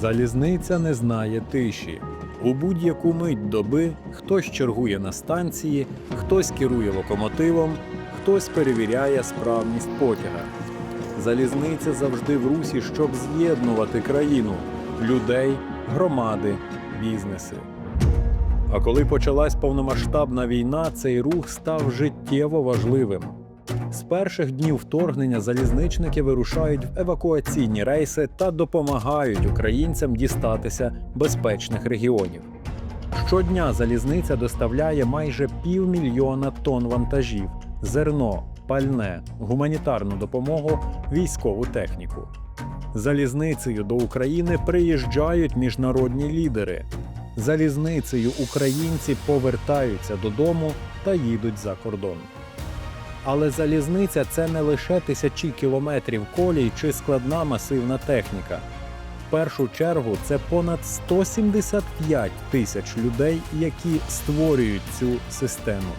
Залізниця не знає тиші. У будь-яку мить доби хтось чергує на станції, хтось керує локомотивом, хтось перевіряє справність потяга. Залізниця завжди в русі, щоб з'єднувати країну, людей, громади, бізнеси. А коли почалась повномасштабна війна, цей рух став життєво важливим. З перших днів вторгнення залізничники вирушають в евакуаційні рейси та допомагають українцям дістатися безпечних регіонів. Щодня залізниця доставляє майже півмільйона тонн вантажів, зерно, пальне, гуманітарну допомогу, військову техніку. Залізницею до України приїжджають міжнародні лідери. Залізницею українці повертаються додому та їдуть за кордон. Але залізниця це не лише тисячі кілометрів колій чи складна масивна техніка. В першу чергу це понад 175 тисяч людей, які створюють цю систему.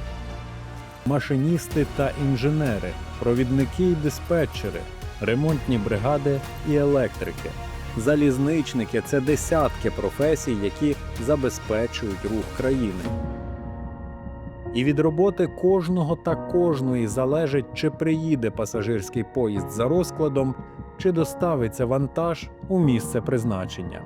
Машиністи та інженери, провідники і диспетчери, ремонтні бригади і електрики. Залізничники це десятки професій, які забезпечують рух країни. І від роботи кожного та кожної залежить, чи приїде пасажирський поїзд за розкладом, чи доставиться вантаж у місце призначення.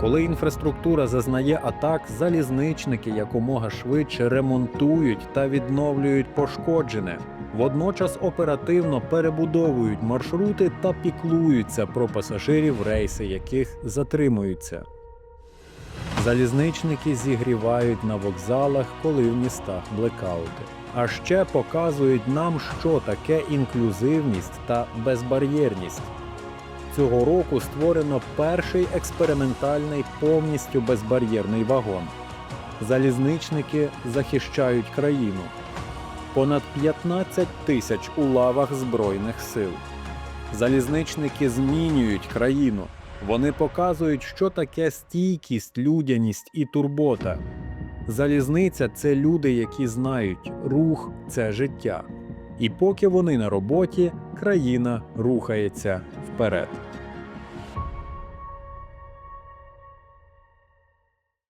Коли інфраструктура зазнає атак, залізничники якомога швидше ремонтують та відновлюють пошкоджене. Водночас оперативно перебудовують маршрути та піклуються про пасажирів, рейси яких затримуються. Залізничники зігрівають на вокзалах, коли в містах блекаути. А ще показують нам, що таке інклюзивність та безбар'єрність. Цього року створено перший експериментальний повністю безбар'єрний вагон. Залізничники захищають країну. Понад 15 тисяч у лавах Збройних сил. Залізничники змінюють країну. Вони показують, що таке стійкість, людяність і турбота. Залізниця це люди, які знають, рух це життя. І поки вони на роботі, країна рухається вперед.